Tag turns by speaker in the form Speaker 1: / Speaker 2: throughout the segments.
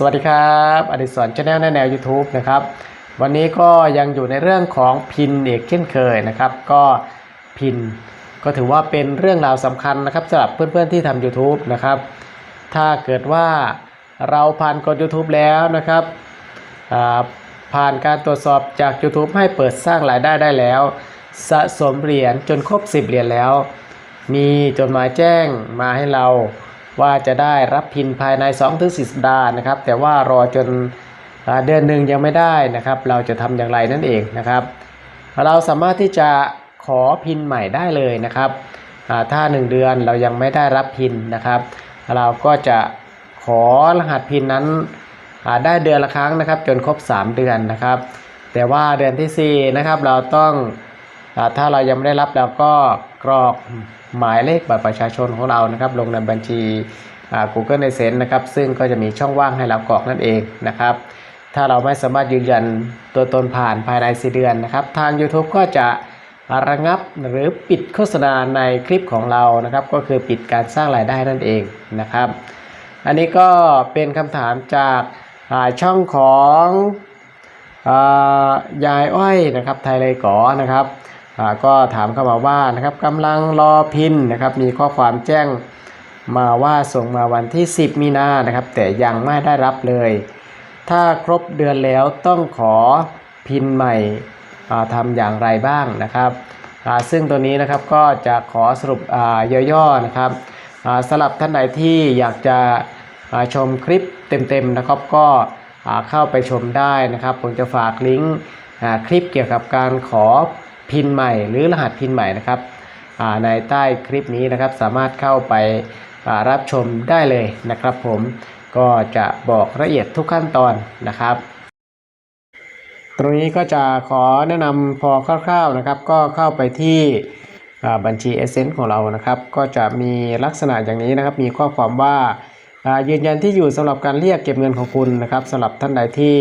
Speaker 1: สวัสดีครับอดิศรชาแนลในแนว YouTube นะครับ วันนี้ก็ยังอยู่ในเรื่องของพินเอกเช่นเคยนะครับ ก็พินก็ถือว่าเป็นเรื่องราวสำคัญนะครับสำหรับเพื่อนๆที่ทำ YouTube นะครับ ถ้าเกิดว่าเราผ่านกด YouTube แล้วนะครับ ผ่านการตรวจสอบจาก YouTube ให้เปิดสร้างรายได้ได้แล้ว สะสมเหรียญจนครบ 10 เหรียญแล้ว มีจดหมายแจ้งมาให้เรา ว่าจะได้รับพินภายใน 2-4 สัปดาห์นะครับ แต่ว่ารอจนเดือนหนึ่งยังไม่ได้นะครับ เราจะทำอย่างไรนั่นเองนะครับ เราสามารถที่จะขอพินใหม่ได้เลยนะครับอ่าถ้า 1 เดือนเรายังไม่ได้รับพินนะครับ เราก็จะขอรหัสพินนั้นได้เดือนละครั้งนะครับ จนครบ 3 เดือนนะครับ แต่ว่าเดือนทีสี่4นะครับเราต้องอถ้าเรายังไม่ได้รับเราก็ กรอกหมายเลขบัตรประชาชนของเรานะครับ ลงในบัญชี Google a d s e n s e นะครับ ซึ่งก็จะมีช่องว่างให้เรากรอกนั่นเองนะครับ ถ้าเราไม่สามารถยืนยันตัวตนผ่านภายใน4เดือนนะครับ ทาง YouTube ก็จะระงับหรือปิดโฆษณาในคลิปของเรานะครับ ก็คือปิดการสร้างรายได้นั่นเองนะครับ อันนี้ก็เป็นคำถามจากาช่องของอยายอ้อยนะครับไทยเลยก่อนะครับ ก็ถามเข้ามาว่านะครับกำลังรอพินนะครับมีข้อความแจ้งมาว่าส่งมาวันที่ 10 มีนานะครับ แต่ยังไม่ได้รับเลย ถ้าครบเดือนแล้วต้องขอพินใหม่ทำอย่างไรบ้างนะครับซึ่งตัวนี้นะครับก็จะขอสรุปอ่าย่อๆนะครับสำหรับท่านใดที่อยากจะชมคลิปเต็มๆนะครับก็เข้าไปชมได้นะครับ ผมจะฝากลิงก์คลิปเกี่ยวกับการขอ พินใหม่หรือรหัสพินใหม่นะครับในใต้คลิปนี้นะครับสามารถเข้าไปรับชมได้เลยนะครับ ผมก็จะบอกละเอียดทุกขั้นตอนนะครับ ตรงนี้ก็จะขอแนะนำพอคร่าวๆนะครับ ก็เข้าไปที่บัญชี e s s e n c e ของเรานะครับ ก็จะมีลักษณะอย่างนี้นะครับ มีข้อความว่ายืนยันที่อยู่สำหรับการเรียกเก็บเงินของคุณนะครับสำหรับท่านใดที่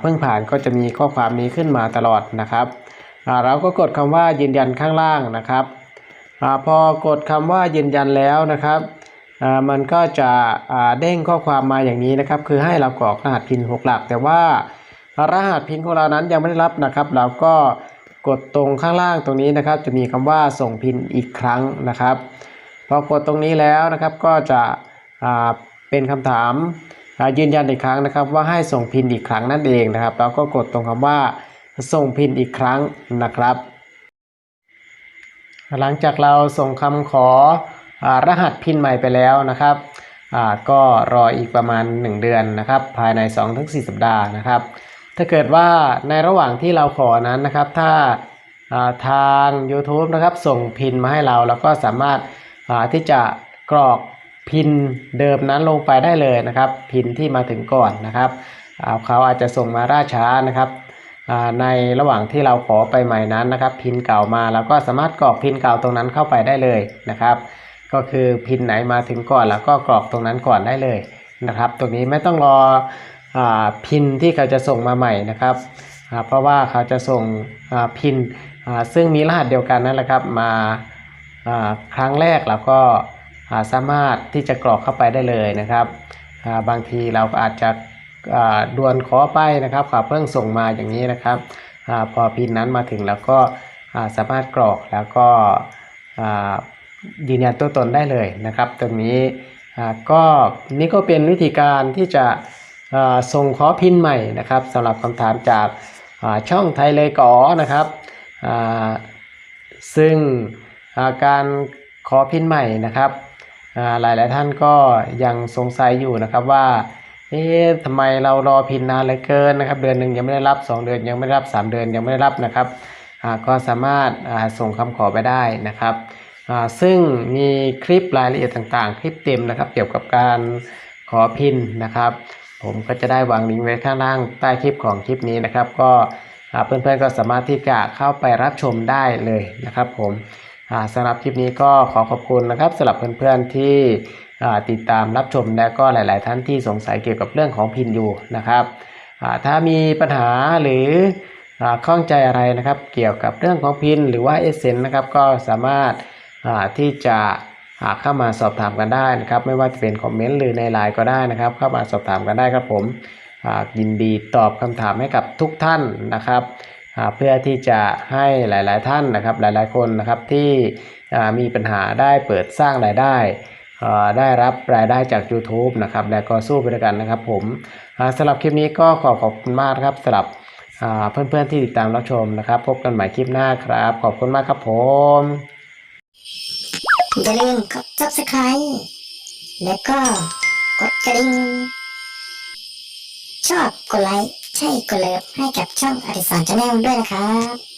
Speaker 1: เพิ่งผ่านก็จะมีข้อความนี้ขึ้นมาตลอดนะครับ เราก็กดคำว่ายืนยันข้างล่างนะครับอพอกดคำว่ายืนยันแล้วนะครับมันก็จะเด้งข้อความมาอย่างนี้นะครับ คือให้เรากรอกรหัสพิน6หลัก แต่ว่ารหัสพินของเรานั้นยังไม่ได้รับนะครับ เราก็กดตรงข้างล่างตรงนี้นะครับ จะมีคำว่าส่งพินอีกครั้งนะครับพอกดตรงนี้แล้วนะครับก็จะเป็นคำถามยืนยันอีกครั้งนะครับ ว่าให้ส่งพินอีกครั้งนั่นเองนะครับ เราก็กดตรงคำว่า ส่งพินอีกครั้งนะครับ หลังจากเราส่งคำขออรหัสพินใหม่ไปแล้วนะครับก็รออีกประมาณ 1 เดือนนะครับ ภายใน 2-4 สัปดาห์นะครับ ถ้าเกิดว่าในระหว่างที่เราขอนั้นนะครับ ถ้าาทาง YouTube นะครับ ส่งพินมาให้เราเราก็สามารถาที่จะกรอกพินเดิมนั้นลงไปได้เลยนะครับ พินที่มาถึงก่อนนะครับเขาอาจจะส่งมาล่าช้านะครับ ในระหว่างที่เราขอไปใหม่นั้นนะครับ พินเก่ามาเราก็สามารถกรอกพินเก่าตรงนั้นเข้าไปได้เลยนะครับ ก็คือพินไหนมาถึงก่อนแล้วก็กรอกตรงนั้นก่อนได้เลยนะครับ ตรงนี้ไม่ต้องรออพินที่เขาจะส่งมาใหม่นะครับ เพราะว่าเขาจะส่งพินซึ่งมีรหัสเดียวกันนั่นแหละครับมาครั้งแรกแล้วก็สามารถที่จะกรอกเข้าไปได้เลยนะครับ บางทีเราก็อาจจะ ด่วนขอไปนะครับขอเพิ่งส่งมาอย่างนี้นะครับอพอพินนั้นมาถึงแล้วก็สามารถกรอกแล้วก็ยืนยันตัวตนได้เลยนะครับ ตรงนี้ก็นี่ก็เป็นวิธีการที่จะส่งขอพินใหม่นะครับสำหรับคำถามจากช่องไทยเลยก่อนะครับซึ่งาการขอพินใหม่นะครับอ่ายหลายท่านก็ยังสงสัยอยู่นะครับว่า เอ๊ะทำไมเรารอพินนานเหลือเกินนะครับ เดือนหนึ่งยังไม่ได้รับ 2 เดือนยังไม่ได้รับ 3 เดือนยังไม่ได้รับนะครับก็สามารถส่งคำขอไปได้นะครับ ซึ่งมีคลิปรายละเอียดต่างๆ คลิปเต็มนะครับเกี่ยวกับการขอพินนะครับ ผมก็จะได้วางลิงก์ไว้ข้างล่างใต้คลิปของคลิปนี้นะครับ ก็เพื่อนๆก็สามารถที่จะเข้าไปรับชมได้เลยนะครับ ผมสำหรับคลิปนี้ก็ขอขอบคุณนะครับสำหรับเพื่อนๆที่ ติดตามรับชมและก็หลาย ๆ ท่านที่สงสัยเกี่ยวกับเรื่องของพินอยู่นะครับถ้ามีปัญหาหรือข้องใจอะไรนะครับเกี่ยวกับเรื่องของพินหรือว่าเอเซนนะครับก็สามารถที่จะหาเข้ามาสอบถามกันได้นะครับ ไม่ว่าจะเป็นคอมเมนต์หรือในไลน์ก็ได้นะครับ เข้ามาสอบถามกันได้ครับผมยินดีตอบคำถามให้กับทุกท่านนะครับเพื่อที่จะให้หลาย ๆ ท่านนะครับหลาย ๆ คนนะครับที่มีปัญหาได้เปิดสร้างรายได้ ได้รับรายได้จาก YouTube นะครับ และก็สู้ไปด้วยกันนะครับผมสำหรับคลิปนี้ก็ขอขอบคุณมากครับสำหรับเพื่อนๆที่ติดตามรับชมนะครับ พบกันใหม่คลิปหน้าครับ ขอบคุณมากครับผม
Speaker 2: อย่าลืมกด subscribe แล้วก็กดกระดิ่งชอบกดไลค์ใช่กดเลิฟให้กับช่องอดิสรชาแนลด้วยนะครับ